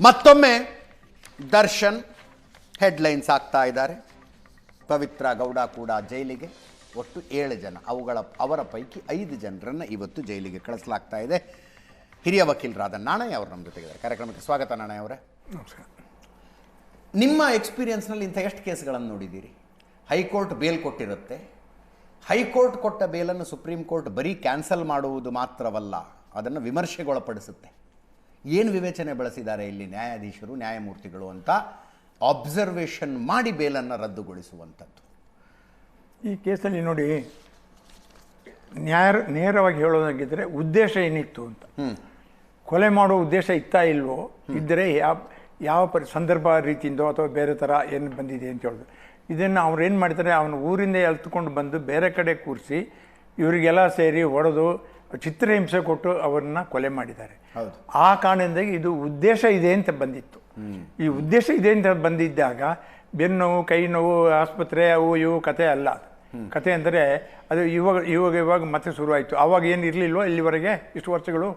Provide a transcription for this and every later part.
ಮತ್ತೊಮ್ಮೆ ದರ್ಶನ್ ಹೆಡ್ಲೈನ್ಸ್ ಆಗ್ತಾ ಇದ್ದಾರೆ. ಪವಿತ್ರ ಗೌಡ ಕೂಡ ಜೈಲಿಗೆ ಒಟ್ಟು ಏಳು ಜನ ಅವುಗಳ ಅವರ ಪೈಕಿ ಐದು ಜನರನ್ನು ಇವತ್ತು ಜೈಲಿಗೆ ಕಳಿಸಲಾಗ್ತಾ ಇದೆ. ಹಿರಿಯ ವಕೀಲರಾದ ನಾಣಯ್ಯ ಅವರು ನಮ್ಮ ಜೊತೆಗಿದ್ದಾರೆ. ಕಾರ್ಯಕ್ರಮಕ್ಕೆ ಸ್ವಾಗತ ನಾಣಯ್ಯ ಅವರೇ. ನಮಸ್ಕಾರ. ನಿಮ್ಮ ಎಕ್ಸ್ಪೀರಿಯನ್ಸ್ನಲ್ಲಿ ಇಂಥ ಎಷ್ಟು ಕೇಸ್ಗಳನ್ನು ನೋಡಿದ್ದೀರಿ? ಹೈಕೋರ್ಟ್ ಬೇಲ್ ಕೊಟ್ಟಿರುತ್ತೆ. ಹೈಕೋರ್ಟ್ ಕೊಟ್ಟ ಬೇಲನ್ನು ಸುಪ್ರೀಂ ಕೋರ್ಟ್ ಬರೀ ಕ್ಯಾನ್ಸಲ್ ಮಾಡುವುದು ಮಾತ್ರವಲ್ಲ ಅದನ್ನು ವಿಮರ್ಶೆಗೊಳಪಡಿಸುತ್ತೆ. ಏನು ವಿವೇಚನೆ ಬಳಸಿದ್ದಾರೆ ಇಲ್ಲಿ ನ್ಯಾಯಾಧೀಶರು ನ್ಯಾಯಮೂರ್ತಿಗಳು ಅಂತ ಅಬ್ಸರ್ವೇಷನ್ ಮಾಡಿ ಬೇಲನ್ನು ರದ್ದುಗೊಳಿಸುವಂಥದ್ದು. ಈ ಕೇಸಲ್ಲಿ ನೋಡಿ ನ್ಯಾಯ ನೇರವಾಗಿ ಹೇಳೋದಾಗಿದ್ದರೆ ಉದ್ದೇಶ ಏನಿತ್ತು ಅಂತ. ಕೊಲೆ ಮಾಡೋ ಉದ್ದೇಶ ಇತ್ತಾ ಇಲ್ವೋ ಇದ್ದರೆ ಯಾವ ಯಾವ ಪರಿ ಸಂದರ್ಭ ರೀತಿಯಿಂದ ಅಥವಾ ಬೇರೆ ಥರ ಏನು ಬಂದಿದೆ ಅಂತ ಹೇಳಿದ್ರು ಇದನ್ನು ಅವ್ರು ಏನು ಮಾಡ್ತಾರೆ ಅವನು ಊರಿಂದ ಎಲ್ತ್ಕೊಂಡು ಬಂದು ಬೇರೆ ಕಡೆ ಕೂರಿಸಿ ಇವರಿಗೆಲ್ಲ ಸೇರಿ ಹೊಡೆದು ಚಿತ್ರಹಿಂಸೆ ಕೊಟ್ಟು ಅವರನ್ನ ಕೊಲೆ ಮಾಡಿದ್ದಾರೆ. ಹೌದು. ಆ ಕಾರಣದಿಂದಾಗಿ ಇದು ಉದ್ದೇಶ ಇದೆ ಅಂತ ಬಂದಿತ್ತು. ಈ ಉದ್ದೇಶ ಇದೆ ಅಂತ ಬಂದಿದ್ದಾಗ ಬೆನ್ನು ನೋವು ಕೈ ನೋವು ಆಸ್ಪತ್ರೆ ಅವು ಇವು ಕತೆ ಅಲ್ಲ ಕತೆ ಅಂದರೆ ಅದು ಇವಾಗ ಇವಾಗ ಇವಾಗ ಮತ್ತೆ ಶುರುವಾಯಿತು. ಆವಾಗ ಏನು ಇರಲಿಲ್ವೋ ಇಲ್ಲಿವರೆಗೆ ಇಷ್ಟು ವರ್ಷಗಳು?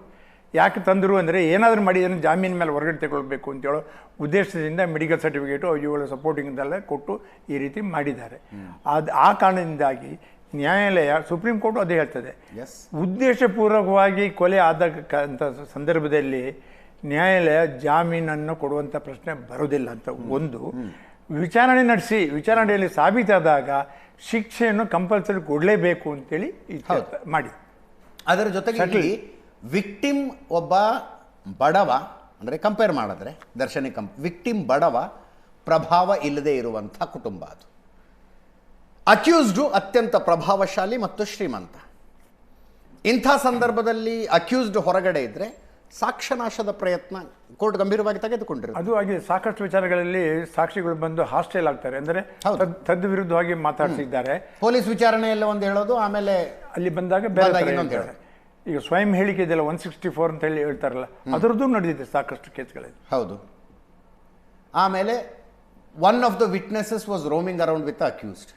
ಯಾಕೆ ತಂದರು ಅಂದರೆ ಏನಾದರೂ ಮಾಡಿ ಇದನ್ನು ಜಾಮೀನು ಮೇಲೆ ಹೊರಗಡೆ ತಗೊಳ್ಬೇಕು ಅಂತೇಳೋ ಉದ್ದೇಶದಿಂದ ಮೆಡಿಕಲ್ ಸರ್ಟಿಫಿಕೇಟು ಇವುಗಳ ಸಪೋರ್ಟಿಂಗ್ದೆಲ್ಲ ಕೊಟ್ಟು ಈ ರೀತಿ ಮಾಡಿದ್ದಾರೆ. ಅದು ಆ ಕಾರಣದಿಂದಾಗಿ ನ್ಯಾಯಾಲಯ ಸುಪ್ರೀಂ ಕೋರ್ಟ್ ಅದೇ ಹೇಳ್ತದೆ. ಉದ್ದೇಶಪೂರ್ವಕವಾಗಿ ಕೊಲೆ ಆದ ಅಂತ ಸಂದರ್ಭದಲ್ಲಿ ನ್ಯಾಯಾಲಯ ಜಾಮೀನನ್ನು ಕೊಡುವಂಥ ಪ್ರಶ್ನೆ ಬರೋದಿಲ್ಲ ಅಂತ ಒಂದು. ವಿಚಾರಣೆ ನಡೆಸಿ ವಿಚಾರಣೆಯಲ್ಲಿ ಸಾಬೀತಾದಾಗ ಶಿಕ್ಷೆಯನ್ನು ಕಂಪಲ್ಸರಿ ಕೊಡಲೇಬೇಕು ಅಂತೇಳಿ ಮಾಡಿ. ಅದರ ಜೊತೆಗೆ ವಿಕ್ಟಿಮ್ ಒಬ್ಬ ಬಡವ ಅಂದರೆ ಕಂಪೇರ್ ಮಾಡಿದ್ರೆ ದರ್ಶನಿ ಕಂಪ್ ವಿಕ್ಟಿಮ್ ಬಡವ ಪ್ರಭಾವ ಇಲ್ಲದೆ ಇರುವಂಥ ಕುಟುಂಬ ಅದು. ಅಕ್ಯೂಸ್ಡು ಅತ್ಯಂತ ಪ್ರಭಾವಶಾಲಿ ಮತ್ತು ಶ್ರೀಮಂತ. ಇಂಥ ಸಂದರ್ಭದಲ್ಲಿ ಅಕ್ಯೂಸ್ಡ್ ಹೊರಗಡೆ ಇದ್ದರೆ ಸಾಕ್ಷ್ಯನಾಶದ ಪ್ರಯತ್ನ ಕೋರ್ಟ್ ಗಂಭೀರವಾಗಿ ತೆಗೆದುಕೊಂಡಿರುತ್ತೆ. ಅದು ಆಗಿದೆ ಸಾಕಷ್ಟು ವಿಚಾರಗಳಲ್ಲಿ ಸಾಕ್ಷಿಗಳು ಬಂದು ಹಾಸ್ಟೆಲ್ ಆಗ್ತಾರೆ. ಅಂದರೆ ತದ್- ವಿರುದ್ಧವಾಗಿ ಮಾತಾಡ್ತಿದ್ದಾರೆ ಪೊಲೀಸ್ ವಿಚಾರಣೆಯಲ್ಲ ಒಂದು ಹೇಳೋದು ಆಮೇಲೆ ಅಲ್ಲಿ ಬಂದಾಗ ಬೇರೆ ಹೇಳ್ತಾರೆ. ಈಗ ಸ್ವಯಂ ಹೇಳಿಕೆ ಇದೆಯಲ್ಲ ಒನ್ ಸಿಕ್ಸ್ಟಿ ಫೋರ್ ಅಂತ ಹೇಳಿ ಹೇಳ್ತಾರಲ್ಲ ಅದರದ್ದು ನಡೆದಿದೆ ಸಾಕಷ್ಟು ಕೇಸ್ಗಳಲ್ಲಿ. ಹೌದು. ಆಮೇಲೆ one of the witnesses was roaming around with accused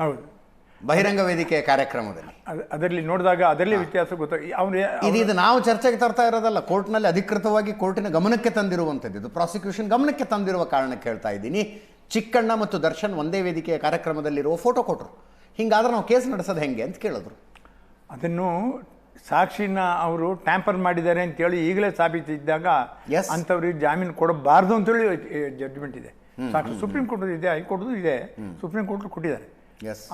ಹೌದು. ಬಹಿರಂಗ ವೇದಿಕೆಯ ಕಾರ್ಯಕ್ರಮದಲ್ಲಿ. ಅದ್- ಅದರಲ್ಲಿ ನೋಡಿದಾಗ ಅದರಲ್ಲಿ ವ್ಯತ್ಯಾಸ ಗೊತ್ತಾಗ ಅವನು ಇದು ನಾವು ಚರ್ಚೆಗೆ ತರ್ತಾ ಇರೋದಲ್ಲ ಕೋರ್ಟ್ನಲ್ಲಿ ಅಧಿಕೃತವಾಗಿ ಕೋರ್ಟಿನ ಗಮನಕ್ಕೆ ತಂದಿರುವಂಥದ್ದು. ಇದು ಪ್ರಾಸಿಕ್ಯೂಷನ್ ಗಮನಕ್ಕೆ ತಂದಿರುವ ಕಾರಣಕ್ಕೆ ಹೇಳ್ತಾ ಇದ್ದೀನಿ. ಚಿಕ್ಕಣ್ಣ ಮತ್ತು ದರ್ಶನ್ ಒಂದೇ ವೇದಿಕೆಯ ಕಾರ್ಯಕ್ರಮದಲ್ಲಿರುವ ಫೋಟೋ ಕೊಟ್ಟರು ಹಿಂಗಾದ್ರೆ ನಾವು ಕೇಸ್ ನಡೆಸೋದು ಹೆಂಗೆ ಅಂತ ಕೇಳಿದ್ರು. ಅದನ್ನು ಸಾಕ್ಷಿನ ಅವರು ಟ್ಯಾಂಪರ್ ಮಾಡಿದ್ದಾರೆ ಅಂತೇಳಿ ಈಗಲೇ ಸಾಬೀತಿದ್ದಾಗ ಎಸ್ ಅಂಥವ್ರಿಗೆ ಜಾಮೀನು ಕೊಡಬಾರ್ದು ಅಂತೇಳಿ ಜಡ್ಜ್ಮೆಂಟ್ ಇದೆ. ಸಾಕ್ಷಿ ಸುಪ್ರೀಂ ಕೋರ್ಟ್ ಇದೆ ಹೈಕೋರ್ಟ್ ಇದೆ. ಸುಪ್ರೀಂ ಕೋರ್ಟ್ ಕೊಟ್ಟಿದ್ದಾರೆ.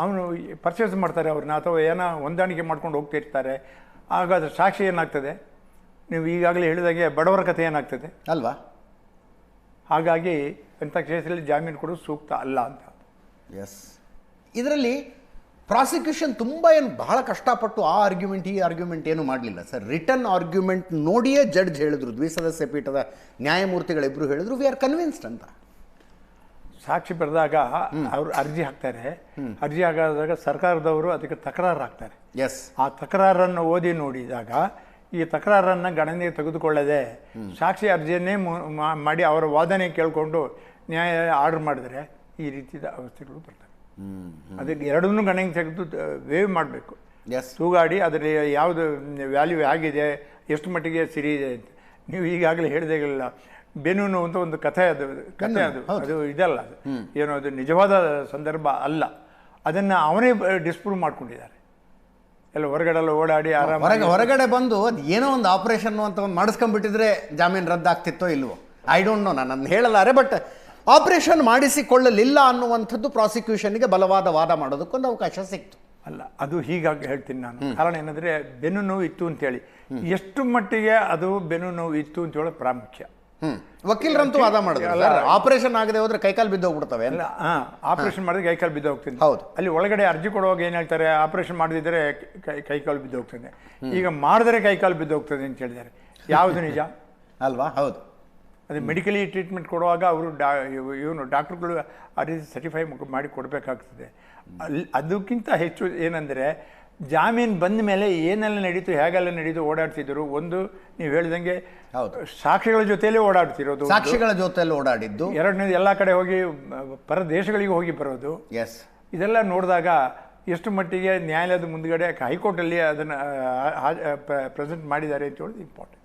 ಅವನು ಪರ್ಚೇಸ್ ಮಾಡ್ತಾರೆ ಅವ್ರನ್ನ ಅಥವಾ ಏನೋ ಹೊಂದಾಣಿಕೆ ಮಾಡ್ಕೊಂಡು ಹೋಗ್ತಿರ್ತಾರೆ ಆಗ ಅದು ಸಾಕ್ಷಿ ಏನಾಗ್ತದೆ? ನೀವು ಈಗಾಗಲೇ ಹೇಳಿದಾಗೆ ಬಡವರ ಕಥೆ ಏನಾಗ್ತದೆ? ಅಲ್ವಾ? ಹಾಗಾಗಿ ಎಂಥ ಕೇಸಲ್ಲಿ ಜಾಮೀನು ಕೊಡೋದು ಸೂಕ್ತ ಅಲ್ಲ ಅಂತ. ಎಸ್ ಇದರಲ್ಲಿ ಪ್ರಾಸಿಕ್ಯೂಷನ್ ತುಂಬ ಏನು ಬಹಳ ಕಷ್ಟಪಟ್ಟು ಆ ಆರ್ಗ್ಯುಮೆಂಟ್ ಈ ಆರ್ಗ್ಯುಮೆಂಟ್ ಏನು ಮಾಡಲಿಲ್ಲ. ಸರ್ ರಿಟರ್ನ್ ಆರ್ಗ್ಯುಮೆಂಟ್ ನೋಡಿಯೇ ಜಡ್ಜ್ ಹೇಳಿದ್ರು ದ್ವಿಸದಸ್ಯ ಪೀಠದ ನ್ಯಾಯಮೂರ್ತಿಗಳಿಬ್ಬರು ಹೇಳಿದ್ರು ವಿ ಆರ್ ಕನ್ವಿನ್ಸ್ಡ್ ಅಂತ. ಸಾಕ್ಷಿ ಬರೆದಾಗ ಅವರು ಅರ್ಜಿ ಹಾಕ್ತಾರೆ. ಅರ್ಜಿ ಹಾಕಿದಾಗ ಸರ್ಕಾರದವರು ಅದಕ್ಕೆ ತಕರಾರು ಹಾಕ್ತಾರೆ ಎಸ್ ಆ ತಕರಾರನ್ನು ಓದಿ ನೋಡಿದಾಗ ಈ ತಕರಾರನ್ನು ಗಣನೆಗೆ ತೆಗೆದುಕೊಳ್ಳದೆ ಸಾಕ್ಷಿ ಅರ್ಜಿಯನ್ನೇ ಮಾಡಿ ಅವರ ವಾದನೆ ಕೇಳಿಕೊಂಡು ನ್ಯಾಯ ಆರ್ಡರ್ ಮಾಡಿದ್ರೆ ಈ ರೀತಿಯ ಅವಸ್ಥೆಗಳು ಬರ್ತವೆ. ಅದಕ್ಕೆ ಎರಡನ್ನೂ ಗಣನೆಗೆ ತೆಗೆದು ವೇವ್ ಮಾಡಬೇಕು. ಎಸ್ ತೂಗಾಡಿ ಅದರ ಯಾವುದು ವ್ಯಾಲ್ಯೂ ಆಗಿದೆ ಎಷ್ಟು ಮಟ್ಟಿಗೆ ಸಿರಿ ಇದೆ ಅಂತ. ನೀವು ಈಗಾಗಲೇ ಹೇಳಿದಾಗಲ್ಲ ಬೆನ್ನು ಅಂತ ಒಂದು ಕಥೆ ಅದು ಕಥೆ ಅದು. ಅದು ಇದಲ್ಲ ಅದು. ಏನೋ ಅದು ನಿಜವಾದ ಸಂದರ್ಭ ಅಲ್ಲ. ಅದನ್ನು ಅವನೇ ಡಿಸ್ಪ್ರೂವ್ ಮಾಡ್ಕೊಂಡಿದ್ದಾರೆ. ಎಲ್ಲ ಹೊರಗಡೆ ಎಲ್ಲ ಓಡಾಡಿ ಆರಾಮ ಹೊರಗೆ ಹೊರಗಡೆ ಬಂದು ಅದು ಏನೋ ಒಂದು ಆಪರೇಷನ್ ಅಂತ ಒಂದು ಮಾಡಿಸ್ಕೊಂಡ್ಬಿಟ್ಟಿದ್ರೆ ಜಾಮೀನು ರದ್ದಾಗ್ತಿತ್ತೋ ಇಲ್ವೋ? ಐ ಡೋಂಟ್ ನೋ ನಾನು ಅದನ್ನ ಹೇಳಲಾರೆ ಬಟ್ ಆಪರೇಷನ್ ಮಾಡಿಸಿಕೊಳ್ಳಲಿಲ್ಲ ಅನ್ನುವಂಥದ್ದು ಪ್ರಾಸಿಕ್ಯೂಷನ್ಗೆ ಬಲವಾದ ವಾದ ಮಾಡೋದಕ್ಕೊಂದು ಅವಕಾಶ ಸಿಕ್ತು. ಅಲ್ಲ ಅದು ಹೀಗಾಗಿ ಹೇಳ್ತೀನಿ ನಾನು. ಕಾರಣ ಏನಂದರೆ ಬೆನ್ನು ನೋವು ಇತ್ತು ಅಂತೇಳಿ. ಎಷ್ಟು ಮಟ್ಟಿಗೆ ಅದು ಬೆನ್ನು ನೋವು ಇತ್ತು ಅಂತ ಹೇಳೋದು ಪ್ರಾಮುಖ್ಯ. ವಕೀಲರಂತೂ ವಾದ ಮಾಡಿದ್ರು. ಆಪರೇಷನ್ ಆಗದೆ ಹೋದ್ರೆ ಕೈಕಾಲು ಬಿದ್ದೋಗ್ಬಿಡ್ತವೆ ಹೋಗ್ಬಿಡ್ತವೆ ಅಲ್ಲ ಹಾಂ ಆಪರೇಷನ್ ಮಾಡಿದ್ರೆ ಕೈ ಕಾಲು ಬಿದ್ದು ಹೋಗ್ತೀನಿ. ಹೌದು. ಅಲ್ಲಿ ಒಳಗಡೆ ಅರ್ಜಿ ಕೊಡುವಾಗ ಏನು ಹೇಳ್ತಾರೆ ಆಪರೇಷನ್ ಮಾಡದಿದ್ದರೆ ಕೈ ಬಿದ್ದು ಹೋಗ್ತದೆ. ಈಗ ಮಾಡಿದ್ರೆ ಬಿದ್ದು ಹೋಗ್ತದೆ ಅಂತ ಹೇಳಿದ್ದಾರೆ. ಯಾವುದು ನಿಜ? ಅಲ್ವಾ? ಹೌದು. ಅದು ಮೆಡಿಕಲಿ ಟ್ರೀಟ್ಮೆಂಟ್ ಕೊಡುವಾಗ ಅವರು ಡಾ ಇವನು ಡಾಕ್ಟ್ರುಗಳು ಆ ರೀತಿ ಸರ್ಟಿಫೈ ಮಾಡಿ ಕೊಡಬೇಕಾಗ್ತದೆ. ಅಲ್ಲಿ ಅದಕ್ಕಿಂತ ಹೆಚ್ಚು ಏನಂದರೆ ಜಾಮೀನು ಬಂದ ಮೇಲೆ ಏನೆಲ್ಲ ನಡೀತು ಹೇಗೆಲ್ಲ ನಡೀತು ಓಡಾಡ್ತಿದ್ರು ಒಂದು ನೀವು ಹೇಳಿದಂಗೆ ಹೌದು. ಸಾಕ್ಷಿಗಳ ಜೊತೆಯಲ್ಲೇ ಓಡಾಡ್ತಿರೋದು ಸಾಕ್ಷಿಗಳ ಜೊತೆಯಲ್ಲಿ ಓಡಾಡಿದ್ದು. ಎರಡನೇದು ಎಲ್ಲ ಕಡೆ ಹೋಗಿ ಪರದೇಶಗಳಿಗೆ ಪರ ದೇಶಗಳಿಗೆ ಹೋಗಿ ಬರೋದು. ಎಸ್ ಇದೆಲ್ಲ ನೋಡಿದಾಗ ಎಷ್ಟು ಮಟ್ಟಿಗೆ ನ್ಯಾಯಾಲಯದ ಮುಂದ್ಗಡೆ ಹೈಕೋರ್ಟಲ್ಲಿ ಅದನ್ನು ಪ್ರೆಸೆಂಟ್ ಮಾಡಿದ್ದಾರೆ ಅಂತ ಹೇಳೋದು ಇಂಪಾರ್ಟೆಂಟ್